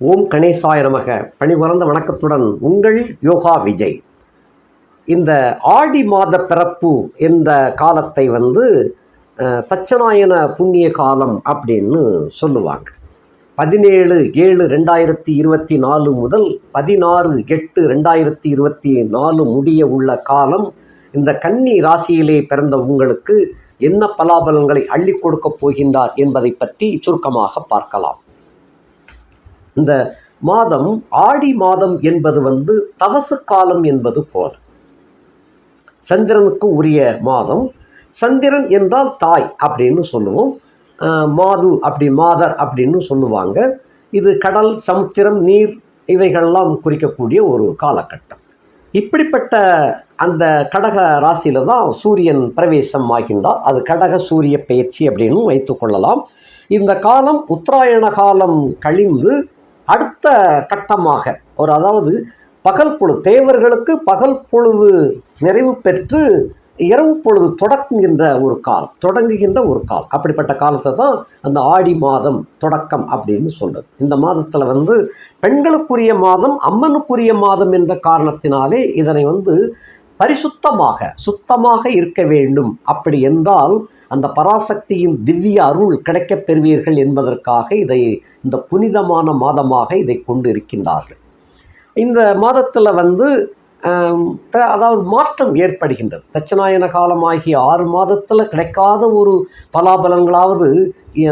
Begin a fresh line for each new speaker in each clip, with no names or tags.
ஓம் கணேசாய நமக. பணிபுரந்த வணக்கத்துடன் உங்கள் யோகா விஜய். இந்த ஆடி மாத பிறப்பு என்ற காலத்தை வந்து தச்சநாயன புண்ணிய காலம் அப்படின்னு சொல்லுவாங்க. பதினேழு ஏழு ரெண்டாயிரத்தி இருபத்தி நாலு முதல் பதினாறு எட்டு ரெண்டாயிரத்தி இருபத்தி நாலு முடிய உள்ள காலம் இந்த கன்னி ராசியிலே பிறந்த உங்களுக்கு என்ன பலாபலங்களை அள்ளி கொடுக்கப் போகின்றார் என்பதை பற்றி சுருக்கமாக பார்க்கலாம். இந்த மாதம் ஆடி மாதம் என்பது வந்து தவசு காலம் என்பது போல. சந்திரனுக்கு உரிய மாதம். சந்திரன் என்றால் தாய் அப்படின்னு சொல்லுவோம். மாது அப்படி மாதர் அப்படின்னு சொல்லுவாங்க. இது கடல் சமுத்திரம் நீர் இவைகள்லாம் குறிக்கக்கூடிய ஒரு காலகட்டம். இப்படிப்பட்ட அந்த கடக ராசியில தான் சூரியன் பிரவேசம் ஆகின்றார். அது கடக சூரிய பயிற்சி அப்படின்னு வைத்துக்கொள்ளலாம் இந்த காலம் உத்தராயண காலம் கழிந்து அடுத்த கட்டமாக ஒரு அதாவது பகல் பொழுது தேவர்களுக்கு பகல் பொழுது நிறைவு பெற்று இரவு பொழுது தொடங்குகின்ற ஒரு காலம் தொடங்குகின்ற ஒரு காலம். அப்படிப்பட்ட காலத்தை தான் அந்த ஆடி மாதம் தொடக்கம் அப்படின்னு சொல்றது. இந்த மாதத்தில் வந்து பெண்களுக்குரிய மாதம் அம்மனுக்குரிய மாதம் என்ற காரணத்தினாலே இதனை வந்து பரிசுத்தமாக சுத்தமாக இருக்க வேண்டும். அப்படி என்றால் அந்த பராசக்தியின் திவ்ய அருள் கிடைக்கப் பெறுவீர்கள் என்பதற்காக இதை இந்த புனிதமான மாதமாக இதை கொண்டு இருக்கின்றார்கள். இந்த மாதத்தில் வந்து அதாவது மாற்றம் ஏற்படுகின்றது. தட்சநாயன காலமாகிய ஆறு மாதத்தில் கிடைக்காத ஒரு பலாபலங்களாவது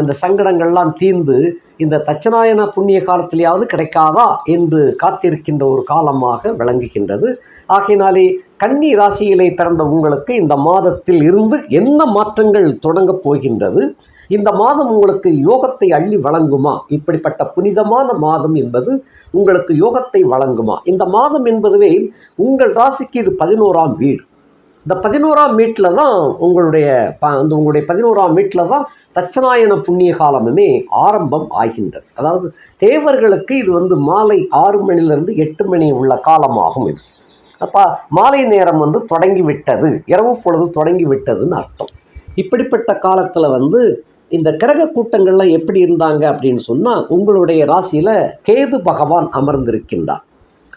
அந்த சங்கடங்கள்லாம் தீர்ந்து இந்த தட்சநாயன புண்ணிய காலத்திலேயாவது கிடைக்காதா என்று காத்திருக்கின்ற ஒரு காலமாக விளங்குகின்றது. ஆகையினாலே கன்னி ராசியிலே பிறந்த உங்களுக்கு இந்த மாதத்தில் இருந்து என்ன மாற்றங்கள் தொடங்கப் போகின்றது? இந்த மாதம் உங்களுக்கு யோகத்தை அள்ளி வழங்குமா? இப்படிப்பட்ட புனிதமான மாதம் என்பது உங்களுக்கு யோகத்தை வழங்குமா? இந்த மாதம் என்பதுவே உங்கள் ராசிக்கு இது பதினோராம் வீடு. இந்த பதினோராம் வீட்டில் தான் உங்களுடைய ப அந்த உங்களுடைய பதினோராம் வீட்டில் தான் தட்சநாயன புண்ணிய காலமுமே ஆரம்பம் ஆகின்றது. அதாவது தேவர்களுக்கு இது வந்து மாலை ஆறு மணிலிருந்து எட்டு மணி உள்ள காலமாகும் இது. அப்போ மாலை நேரம் வந்து தொடங்கி விட்டது இரவு பொழுது தொடங்கி விட்டதுன்னு அர்த்தம். இப்படிப்பட்ட காலத்தில் வந்து இந்த கிரக கூட்டங்கள்லாம் எப்படி இருந்தாங்க அப்படின்னு சொன்னால் உங்களுடைய ராசியில் கேது பகவான் அமர்ந்திருக்கின்றார்.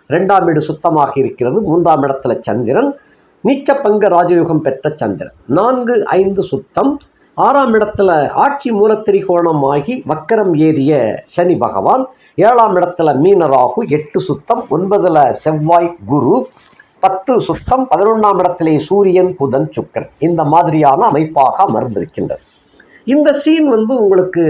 ரெண்டாம் வீடு சுத்தமாக இருக்கிறது. மூன்றாம் இடத்துல சந்திரன். நீச்சப்பங்க ராஜயோகம் பெற்ற சந்திரன். நான்கு ஐந்து சுத்தம். ஆறாம் இடத்துல ஆட்சி மூலத்திரிகோணம் ஆகி வக்கரம் ஏறிய சனி பகவான். ஏழாம் இடத்துல மீனராகு. எட்டு சுத்தம். ஒன்பதில் செவ்வாய் குரு. பத்து சுத்தம் பதினொன்றாம் இடத்திலே சூரியன் புதன் சுக்கரன். இந்த மாதிரியான அமைப்பாக அமர்ந்திருக்கின்றது. இந்த சீன் வந்து உங்களுக்கு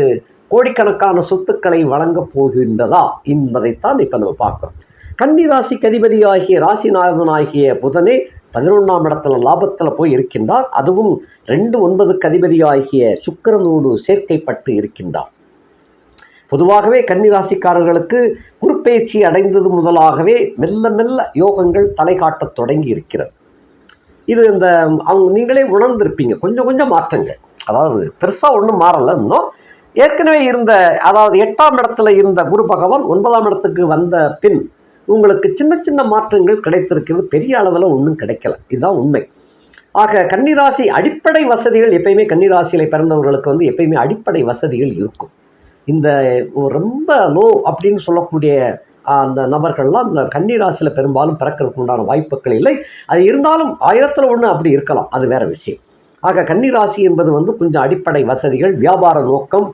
கோடிக்கணக்கான சொத்துக்களை வழங்கப் போகின்றதா என்பதைத்தான் இப்போ நம்ம பார்க்குறோம். கன்னி ராசிக்கு அதிபதியாகிய ராசிநாதனாகிய புதனே பதினொன்றாம் இடத்துல லாபத்தில் போய் இருக்கின்றார். அதுவும் ரெண்டு ஒன்பதுக்கு அதிபதியாகிய சுக்கரனோடு சேர்க்கைப்பட்டு இருக்கின்றார். பொதுவாகவே கன்னிராசிக்காரர்களுக்கு குருப்பெயர்ச்சி அடைந்தது முதலாகவே மெல்ல மெல்ல யோகங்கள் தலை காட்டத் தொடங்கி இருக்கிறது இது இந்த அவங்க நீங்களே உணர்ந்திருப்பீங்க. கொஞ்சம் கொஞ்சம் மாற்றங்கள். அதாவது பெருசாக ஒன்றும் மாறலை. இன்னும் ஏற்கனவே இருந்த அதாவது எட்டாம் இடத்துல இருந்த குரு பகவான் ஒன்பதாம் இடத்துக்கு வந்த பின் உங்களுக்கு சின்ன சின்ன மாற்றங்கள் கிடைத்திருக்கிறது. பெரிய அளவில் ஒன்றும் கிடைக்கல. இதுதான் உண்மை. ஆக கன்னிராசி அடிப்படை வசதிகள் எப்பயுமே கன்னிராசியில் பிறந்தவர்களுக்கு வந்து எப்பயுமே அடிப்படை வசதிகள் இருக்கும். இந்த ரொம்ப லோ அப்படின்னு சொல்லக்கூடிய அந்த நபர்கள்லாம் இந்த கன்னிராசியில் பெரும்பாலும் பிறக்கிறதுக்கு உண்டான வாய்ப்புகள் இல்லை. அது இருந்தாலும் ஆயிரத்தில் ஒன்று அப்படி இருக்கலாம். அது வேற விஷயம். ஆக கன்னிராசி என்பது வந்து கொஞ்சம் அடிப்படை வசதிகள் வியாபார நோக்கம்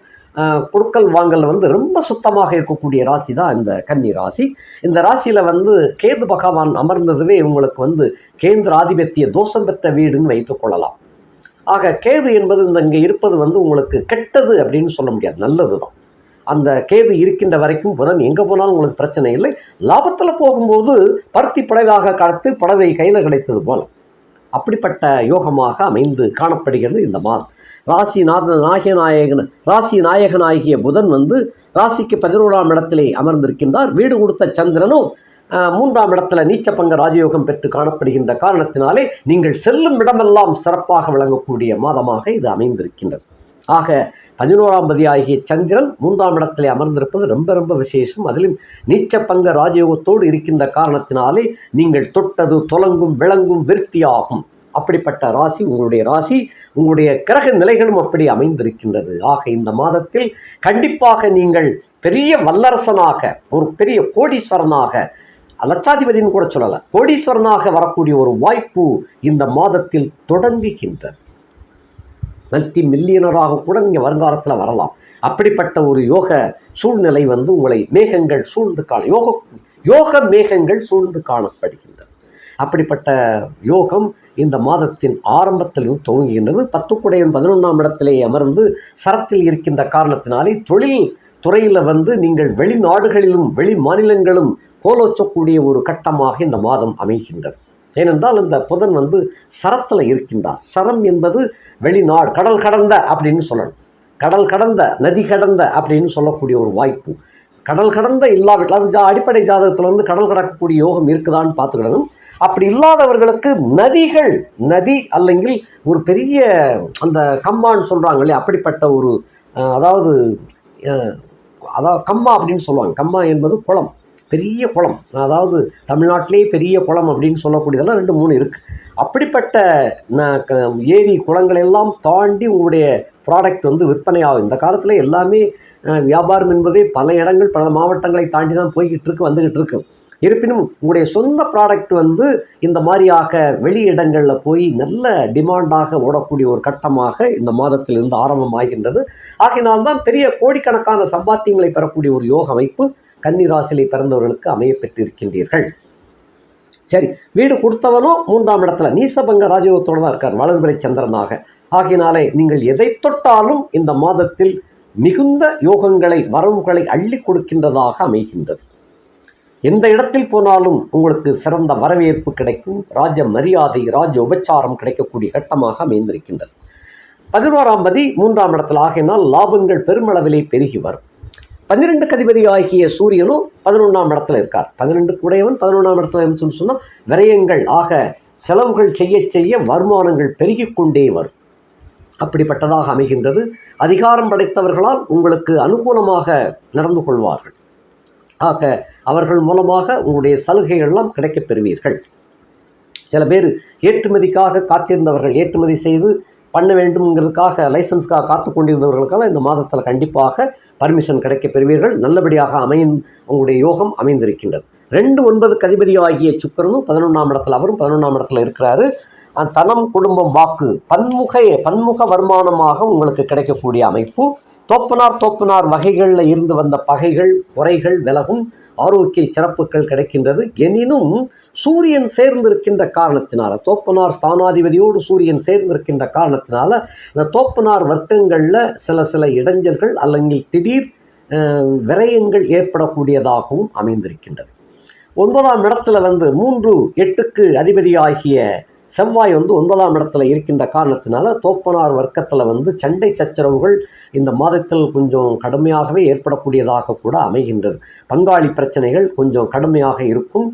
கொடுக்கல் வாங்கல் வந்து ரொம்ப சுத்தமாக இருக்கக்கூடிய ராசி தான் இந்த கன்னி ராசி இந்த ராசியில் வந்து கேது பகவான் அமர்ந்ததுவே உங்களுக்கு வந்து கேந்திர ஆதிபத்திய தோஷம் பெற்ற வீடுன்னு வைத்துக்கொள்ளலாம் ஆக கேது என்பது இந்த இங்கே இருப்பது வந்து உங்களுக்கு கெட்டது அப்படின்னு சொல்ல முடியாது. நல்லது தான் அந்த கேது இருக்கின்ற வரைக்கும் புதன் எங்கே போனாலும் உங்களுக்கு பிரச்சனை இல்லை. லாபத்தில் போகும்போது பருத்தி புடவையாக கடத்து புடவை கையில் கிடைத்தது போல. அப்படிப்பட்ட யோகமாக அமைந்து காணப்படுகிறது இந்த மாதம். ராசி நாத நாயக நாயகன் ராசி நாயகனாகிய புதன் வந்து ராசிக்கு பதினோராம் இடத்திலே அமர்ந்திருக்கின்றார். வீடு கொடுத்த சந்திரனும் மூன்றாம் இடத்துல நீச்சப்பங்க ராஜயோகம் பெற்று காணப்படுகின்ற காரணத்தினாலே நீங்கள் செல்லும் இடமெல்லாம் சிறப்பாக விளங்கக்கூடிய மாதமாக இது அமைந்திருக்கின்றது. ஆக பதினோராம் பதியாகிய சந்திரன் மூன்றாம் இடத்திலே அமர்ந்திருப்பது ரொம்ப ரொம்ப விசேஷம். அதிலும் நீச்ச பங்க ராஜயோகத்தோடு இருக்கின்ற காரணத்தினாலே நீங்கள் தொட்டது தொலங்கும் விளங்கும் விருத்தியாகும். அப்படிப்பட்ட ராசி உங்களுடைய ராசி உங்களுடைய கிரக நிலைகளும் அப்படி அமைந்திருக்கின்றது. ஆக இந்த மாதத்தில் கண்டிப்பாக நீங்கள் பெரிய வல்லரசனாக ஒரு பெரிய கோடீஸ்வரனாக லட்சாதிபதினு கூட சொல்லலை கோடீஸ்வரனாக வரக்கூடிய ஒரு வாய்ப்பு இந்த மாதத்தில் தொடங்குகின்றது. மல்டி மில்லியனராக கூட நீங்கள் வருங்காலத்தில் வரலாம். அப்படிப்பட்ட ஒரு யோக சூழ்நிலை வந்து உங்களை மேகங்கள் சூழ்ந்து காண யோக யோக மேகங்கள் சூழ்ந்து காணப்படுகின்றது. அப்படிப்பட்ட யோகம் இந்த மாதத்தின் ஆரம்பத்திலும் துவங்குகின்றது. பத்துக்குடையின் பதினொன்றாம் இடத்திலே அமர்ந்து சரத்தில் இருக்கின்ற காரணத்தினாலே தொழில் துறையில் வந்து நீங்கள் வெளிநாடுகளிலும் வெளி மாநிலங்களும் கோலோச்சக்கூடிய ஒரு கட்டமாக இந்த மாதம் அமைகின்றது. ஏனென்றால் இந்த புதன் வந்து சரத்தில் இருக்கின்றார். சரம் என்பது வெளிநாடு கடல் கடந்த அப்படின்னு சொல்லணும். கடல் கடந்த நதி கடந்த அப்படின்னு சொல்லக்கூடிய ஒரு வாய்ப்பு. கடல் கடந்த இல்லாவிட்டால் அது ஜா அடிப்படை ஜாதகத்தில் வந்து கடல் கடக்கக்கூடிய யோகம் இருக்குதான்னு பார்த்துக்கிடணும். அப்படி இல்லாதவர்களுக்கு நதிகள் நதி அல்லங்கில் ஒரு பெரிய அந்த கம்மான்னு சொல்கிறாங்க இல்லையா? அப்படிப்பட்ட ஒரு அதாவது அதாவது கம்மா அப்படின்னு சொல்லுவாங்க. கம்மா என்பது குளம். பெரிய குளம். அதாவது தமிழ்நாட்டிலே பெரிய குளம் அப்படின்னு சொல்லக்கூடியதெல்லாம் ரெண்டு மூணு இருக்குது அப்படிப்பட்ட ஏரி குளங்கள் எல்லாம் தாண்டி உங்களுடைய ப்ராடக்ட் வந்து விற்பனை ஆகும். இந்த காலத்தில் எல்லாமே வியாபாரம் என்பதே பல இடங்கள் பல மாவட்டங்களை தாண்டி தான் போய்கிட்டு இருக்கு வந்துக்கிட்டு இருக்கு. இருப்பினும் உங்களுடைய சொந்த ப்ராடக்ட் வந்து இந்த மாதிரியாக வெளி இடங்களில் போய் நல்ல டிமாண்டாக ஓடக்கூடிய ஒரு கட்டமாக இந்த மாதத்திலிருந்து ஆரம்பமாகின்றது. ஆகினால்தான் பெரிய கோடிக்கணக்கான சம்பாத்தியங்களை பெறக்கூடிய ஒரு யோக அமைப்பு கன்னிராசிலை பிறந்தவர்களுக்கு அமைய பெற்றிருக்கின்றீர்கள் சரி வீடு கொடுத்தவனோ மூன்றாம் இடத்துல நீசபங்க ராஜயோகத்தோடு தான் இருக்கார் வளர்பிறை சந்திரனாக. ஆகையினாலே நீங்கள் எதை தொட்டாலும் இந்த மாதத்தில் மிகுந்த யோகங்களை வரவுகளை அள்ளி கொடுக்கின்றதாக அமைகின்றது. எந்த இடத்தில் போனாலும் உங்களுக்கு சிறந்த வரவேற்பு கிடைக்கும் ராஜ மரியாதை ராஜ உபச்சாரம் கிடைக்கக்கூடிய கட்டமாக அமைந்திருக்கின்றது. பதினோராம் பதி மூன்றாம் இடத்தில் ஆகினால் லாபங்கள் பெருமளவிலே பெருகி வரும். பன்னிரெண்டு கதிபதி ஆகிய சூரியனும் பதினொன்றாம் இடத்துல இருக்கார். பன்னிரெண்டு கூடையவன் பதினொன்றாம் இடத்துல இருந்துச்சுன்னு சொன்னால் விரயங்கள் ஆக செலவுகள் செய்ய செய்ய வருமானங்கள் பெருகிக் கொண்டே வரும். அப்படிப்பட்டதாக அமைகின்றது. அதிகாரம் படைத்தவர்களால் உங்களுக்கு அனுகூலமாக நடந்து கொள்வார்கள். ஆக அவர்கள் மூலமாக உங்களுடைய சலுகைகள்லாம் கிடைக்கப் பெறுவீர்கள். சில பேர் ஏற்றுமதிக்காக காத்திருந்தவர்கள் ஏற்றுமதி செய்து பண்ண வேண்டும்ங்கிறதுக்காக லைசன்ஸ்க்காக காத்து கொண்டிருந்தவர்களுக்கெல்லாம் இந்த மாதத்தில் கண்டிப்பாக பர்மிஷன் கிடைக்க பெறுவீர்கள் நல்லபடியாக அமையும் உங்களுடைய யோகம் அமைந்திருக்கின்றது. ரெண்டு ஒன்பது கதிபதி ஆகிய சுக்கரனும் பதினொன்றாம் இடத்துல அவரும் பதினொன்றாம் இடத்துல இருக்கிறாரு. தனம் குடும்பம் வாக்கு பன்முக பன்முக வருமானமாக உங்களுக்கு கிடைக்கக்கூடிய அமைப்பு. தோப்பனார் தோப்பனார் வகைகளில் இருந்து வந்த பகைகள் குறைகள் விலகும் ஆரோக்கிய சிறப்புகள் கிடைக்கின்றது. எனினும் சூரியன் சேர்ந்திருக்கின்ற காரணத்தினால தோப்பனார் ஸ்தானாதிபதியோடு சூரியன் சேர்ந்திருக்கின்ற காரணத்தினால இந்த தோப்பனார் வர்க்கங்களில் சில சில இடைஞ்சல்கள் அல்லங்கில் திடீர் விரயங்கள் ஏற்படக்கூடியதாகவும் அமைந்திருக்கின்றது. ஒன்பதாம் இடத்துல வந்து மூன்று எட்டுக்கு அதிபதியாகிய செவ்வாய் வந்து ஒன்பதாம் இடத்துல இருக்கின்ற காரணத்தினால தோப்பனார் வர்க்கத்தில் வந்து சண்டை சச்சரவுகள் இந்த மாதத்தில் கொஞ்சம் கடுமையாகவே ஏற்படக்கூடியதாக கூட அமைகின்றது. பங்காளி பிரச்சனைகள் கொஞ்சம் கடுமையாக இருக்கும்.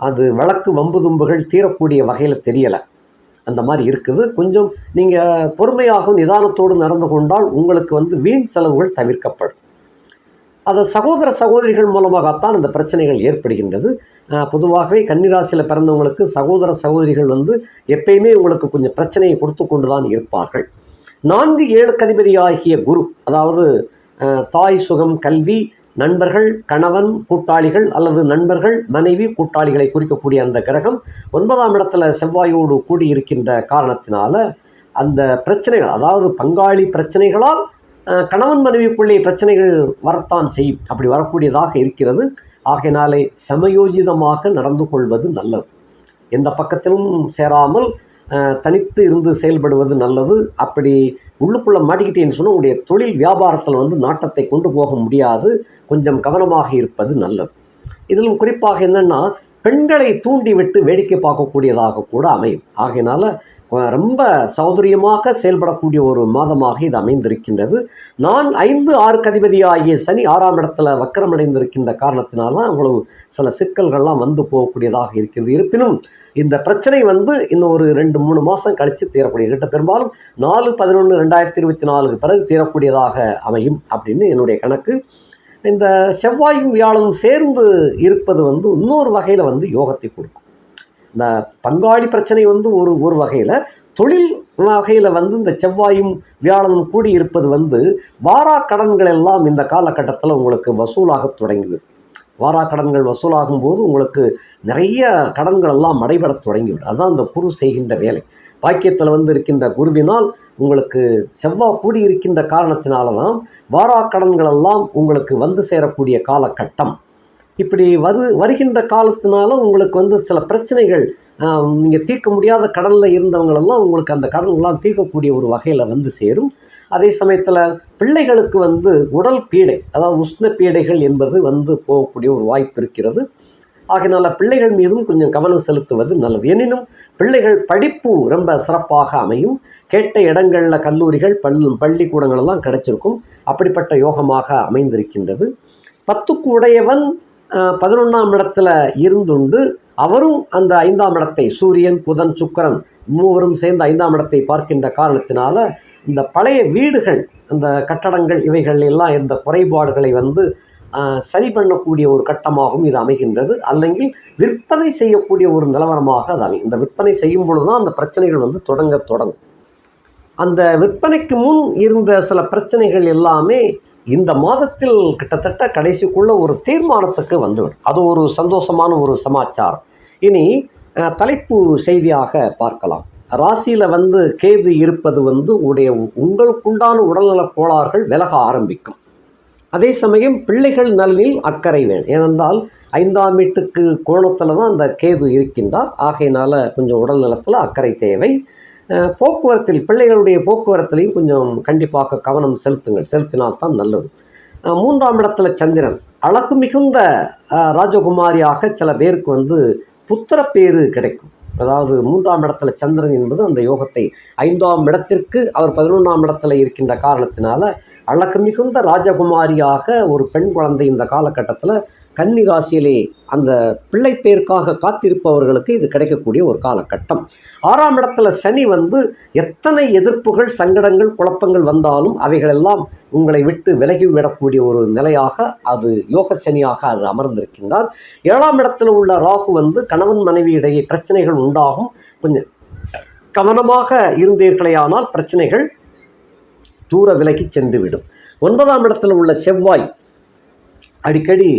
அது வழக்கு வம்பு தும்புகள் தீரக்கூடிய வகையில் தெரியலை. அந்த மாதிரி இருக்குது. கொஞ்சம் நீங்கள் பொறுமையாகவும் நிதானத்தோடு நடந்து கொண்டால் உங்களுக்கு வந்து வீண் செலவுகள் தவிர்க்கப்படும். அது சகோதர சகோதரிகள் மூலமாகத்தான் இந்த பிரச்சனைகள் ஏற்படுகின்றது. பொதுவாகவே கன்னிராசியில் பிறந்தவங்களுக்கு சகோதர சகோதரிகள் வந்து எப்பயுமே உங்களுக்கு கொஞ்சம் பிரச்சனையை கொடுத்து கொண்டு தான் இருப்பார்கள். நான்கு ஏழு கதிபதி ஆகிய குரு அதாவது தாய் சுகம் கல்வி நண்பர்கள் கணவன் கூட்டாளிகள் அல்லது நண்பர்கள் மனைவி கூட்டாளிகளை குறிக்கக்கூடிய அந்த கிரகம் ஒன்பதாம் இடத்துல செவ்வாயோடு கூடியிருக்கின்ற காரணத்தினால அந்த பிரச்சனைகள் அதாவது பங்காளி பிரச்சனைகளால் கணவன் மனைவிக்குள்ளே பிரச்சனைகள் வரத்தான் செய்யும். அப்படி வரக்கூடியதாக இருக்கிறது. ஆகையினாலே சமயோஜிதமாக நடந்து கொள்வது நல்லது. எந்த பக்கத்திலும் சேராமல் தனித்து இருந்து செயல்படுவது நல்லது. அப்படி உள்ளுக்குள்ளே மாட்டிக்கிட்டேன்னு சொன்னால் உங்களுடைய தொழில் வியாபாரத்தில் வந்து நாட்டத்தை கொண்டு போக முடியாது. கொஞ்சம் கவனமாக இருப்பது நல்லது. இதிலும் குறிப்பாக என்னென்னா பெண்களை தூண்டிவிட்டு வேடிக்கை பார்க்கக்கூடியதாக கூட அமையும். ஆகையினால ரொம்ப சௌகரியமாக செயல்படக்கூடிய ஒரு மாதமாக இது அமைந்திருக்கின்றது. நான் ஐந்து ஆறு கதிபதி ஆகிய சனி ஆறாம் இடத்துல வக்கரமடைந்திருக்கின்ற காரணத்தினால தான் அவ்வளவு சில சிக்கல்கள்லாம் வந்து போகக்கூடியதாக இருக்கிறது. இருப்பினும் இந்த பிரச்சனை வந்து இன்னும் ஒரு ரெண்டு மூணு மாதம் கழித்து தீரக்கூடிய கிட்ட பெரும்பாலும் நாலு பதினொன்று ரெண்டாயிரத்தி இருபத்தி நாலுக்கு பிறகு தீரக்கூடியதாக அமையும் அப்படின்னு என்னுடைய கணக்கு. இந்த செவ்வாயும் வியாழனும் சேர்ந்து இருப்பது வந்து இன்னொரு வகையில் வந்து யோகத்தை கொடுக்கும். இந்த பங்காளி பிரச்சனை வந்து ஒரு ஒரு வகையில் தொழில் வகையில் வந்து இந்த செவ்வாயும் வியாழனும் கூடி இருப்பது வந்து வாரா கடன்கள் எல்லாம் இந்த காலகட்டத்தில் உங்களுக்கு வசூலாக தொடங்கிவிடும். வாரா கடன்கள் வசூலாகும் போது உங்களுக்கு நிறைய கடன்கள் எல்லாம் மடைபெறத் தொடங்கிவிடும். அதுதான் இந்த குரு செய்கின்ற வேலை. பாக்கியத்தில் வந்து இருக்கின்ற குருவினால் உங்களுக்கு செவ்வாய் கூடி இருக்கின்ற காரணத்தினால தான் வாரா கடன்கள் எல்லாம் உங்களுக்கு வந்து சேரக்கூடிய காலகட்டம். இப்படி வரு வருகின்ற காலத்தினால உங்களுக்கு வந்து சில பிரச்சனைகள் நீங்கள் தீர்க்க முடியாத கடனில் இருந்தவங்களெல்லாம் உங்களுக்கு அந்த கடன்லாம் தீர்க்கக்கூடிய ஒரு வகையில் வந்து சேரும். அதே சமயத்தில் பிள்ளைகளுக்கு வந்து உடல் பீடை அதாவது உஷ்ண பீடைகள் என்பது வந்து போகக்கூடிய ஒரு வாய்ப்பு இருக்கிறது. ஆகினால பிள்ளைகள் மீதும் கொஞ்சம் கவனம் செலுத்துவது நல்லது. எனினும் பிள்ளைகள் படிப்பு ரொம்ப சிறப்பாக அமையும். கேட்ட இடங்களில் கல்லூரிகள் பல் பள்ளிக்கூடங்கள் எல்லாம் கிடைச்சிருக்கும். அப்படிப்பட்ட யோகமாக அமைந்திருக்கின்றது. பத்துக்கு உடையவன் பதினொன்றாம் இடத்துல இருந்துண்டு. அவரும் அந்த ஐந்தாம் இடத்தை சூரியன் புதன் சுக்கரன் மூவரும் சேர்ந்து ஐந்தாம் இடத்தை பார்க்கின்ற காரணத்தினால இந்த பழைய வீடுகள் அந்த கட்டடங்கள் இவைகள் எல்லாம் இந்த குறைபாடுகளை வந்து சரி பண்ணக்கூடிய ஒரு கட்டமாகவும் இது அமைகின்றது. அல்லங்கில் விற்பனை செய்யக்கூடிய ஒரு நிலவரமாக அது அமையும் இந்த விற்பனை செய்யும் பொழுது தான் அந்த பிரச்சனைகள் வந்து தொடங்க தொடங்கும். அந்த விற்பனைக்கு முன் இருந்த சில பிரச்சனைகள் எல்லாமே இந்த மாதத்தில் கிட்டத்தட்ட கடைசிக்குள்ள ஒரு தீர்மானத்துக்கு வந்துவிடும். அது ஒரு சந்தோஷமான ஒரு சமாச்சாரம். இனி தலைப்பு செய்தியாக பார்க்கலாம். ராசியில் வந்து கேது இருப்பது வந்து உடைய உங்களுக்குண்டான உடல்நலக் கோளாறுகள் விலக ஆரம்பிக்கும். அதே சமயம் பிள்ளைகள் நலனில் அக்கறை வேணும். ஏனென்றால் ஐந்தாம் வீட்டுக்கு கோணத்தில் தான் அந்த கேது இருக்கின்றார். ஆகையினால் கொஞ்சம் உடல் நலத்தில் அக்கறை தேவை. போக்குவரத்தில் பிள்ளைகளுடைய போக்குவரத்துலையும் கொஞ்சம் கண்டிப்பாக கவனம் செலுத்துங்கள். செலுத்தினால்தான் நல்லது. மூன்றாம் இடத்துல சந்திரன். அழகு மிகுந்த ராஜகுமாரியாக சில பேருக்கு வந்து புத்திரப்பேறு கிடைக்கும். அதாவது மூன்றாம் இடத்துல சந்திரன் என்பது அந்த யோகத்தை ஐந்தாம் இடத்திற்கு அவர் பதினொன்றாம் இடத்துல இருக்கின்ற காரணத்தினால அழகு மிகுந்த ராஜகுமாரியாக ஒரு பெண் குழந்தை இந்த காலகட்டத்தில் கன்னி ராசியிலே அந்த பிள்ளை பேருக்காக காத்திருப்பவர்களுக்கு இது கிடைக்கக்கூடிய ஒரு காலகட்டம். ஆறாம் இடத்துல சனி வந்து எத்தனை எதிர்ப்புகள் சங்கடங்கள் குழப்பங்கள் வந்தாலும் அவைகளெல்லாம் உங்களை விட்டு விலகி விடக்கூடிய ஒரு நிலையாக அது யோக சனியாக அது அமர்ந்திருக்கின்றார். ஏழாம் இடத்துல உள்ள ராகு வந்து கணவன் மனைவி இடையே பிரச்சனைகள் உண்டாகும். கொஞ்சம் கவனமாக இருந்தீர்களேயானால் பிரச்சனைகள் தூர விலகி சென்றுவிடும். ஒன்பதாம் இடத்தில் உள்ள செவ்வாய் அடிக்கடி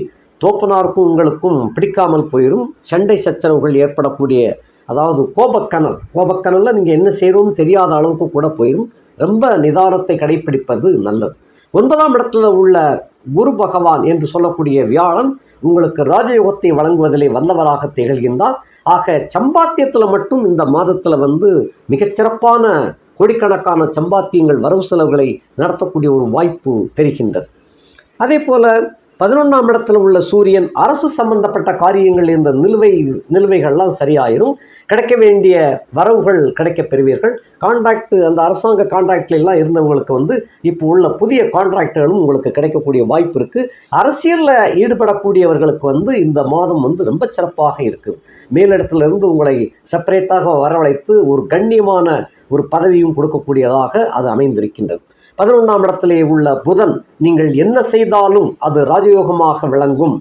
தோப்பனாருக்கும் உங்களுக்கும் பிடிக்காமல் போயிடும் சண்டை சச்சரவுகள் ஏற்படக்கூடிய அதாவது கோபக்கனல் கோபக்கனலில் நீங்கள் என்ன செய்கிறோம்னு தெரியாத அளவுக்கு கூட போயிடும் ரொம்ப நிதானத்தை கடைப்பிடிப்பது நல்லது. ஒன்பதாம் இடத்துல உள்ள குரு பகவான் என்று சொல்லக்கூடிய வியாழன் உங்களுக்கு ராஜயோகத்தை வழங்குவதிலே வல்லவராக திகழ்கின்றார். ஆக சம்பாத்தியத்தில் மட்டும் இந்த மாதத்தில் வந்து மிகச்சிறப்பான கோடிக்கணக்கான சம்பாத்தியங்கள் வரவு செலவுகளை நடத்தக்கூடிய ஒரு வாய்ப்பு தெரிகின்றது. அதே போல் பதினொன்றாம் இடத்துல உள்ள சூரியன் அரசு சம்பந்தப்பட்ட காரியங்கள் இந்த நிலுவை நிலுவைகள்லாம் சரியாயிரும். கிடைக்க வேண்டிய வரவுகள் கிடைக்க பெறுவீர்கள். கான்ட்ராக்ட் அந்த அரசாங்க கான்ட்ராக்ட்லாம் இருந்தவங்களுக்கு வந்து இப்போ உள்ள புதிய கான்ட்ராக்டுகளும் உங்களுக்கு கிடைக்கக்கூடிய வாய்ப்பு இருக்குது அரசியலில் ஈடுபடக்கூடியவர்களுக்கு வந்து இந்த மாதம் வந்து ரொம்ப சிறப்பாக இருக்குது. மேலிடத்திலிருந்து உங்களை செப்பரேட்டாக வரவழைத்து ஒரு கண்ணியமான ஒரு பதவியும் கொடுக்கக்கூடியதாக அது அமைந்திருக்கின்றது. பதினொன்றாம் இடத்திலே உள்ள புதன் நீங்கள் என்ன செய்தாலும் அது ராஜயோகமாக விளங்கும்.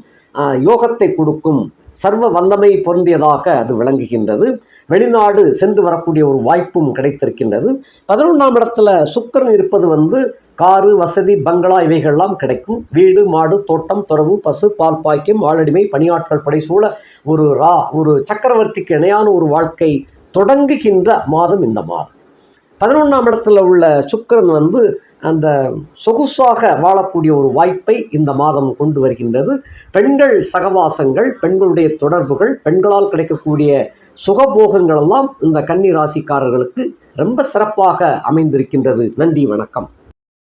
யோகத்தை கொடுக்கும். சர்வ வல்லமை பொருந்தியதாக அது விளங்குகின்றது. வெளிநாடு சென்று வரக்கூடிய ஒரு வாய்ப்பும் கிடைத்திருக்கின்றது. பதினொன்றாம் இடத்துல சுக்கரன் இருப்பது வந்து காரு வசதி பங்களா இவைகள்லாம் கிடைக்கும். வீடு மாடு தோட்டம் துறவு பசு பால் பாய்க்கும் ஆளடிமை பணியாட்கள் படைசூழ ஒரு ரா ஒரு சக்கரவர்த்திக்கு இணையான ஒரு வாழ்க்கை தொடங்குகின்ற மாதம் இந்த மாதம். பதினொன்றாம் இடத்துல உள்ள சுக்கரன் வந்து அந்த சொகுசாக வாழக்கூடிய ஒரு வாய்ப்பை இந்த மாதம் கொண்டு வருகின்றது. பெண்கள் சகவாசங்கள் பெண்களுடைய தொடர்புகள் பெண்களால் கிடைக்கக்கூடிய சுகபோகங்களெல்லாம் இந்த கன்னி ராசிக்காரர்களுக்கு ரொம்ப சிறப்பாக அமைந்திருக்கின்றது. நன்றி வணக்கம்.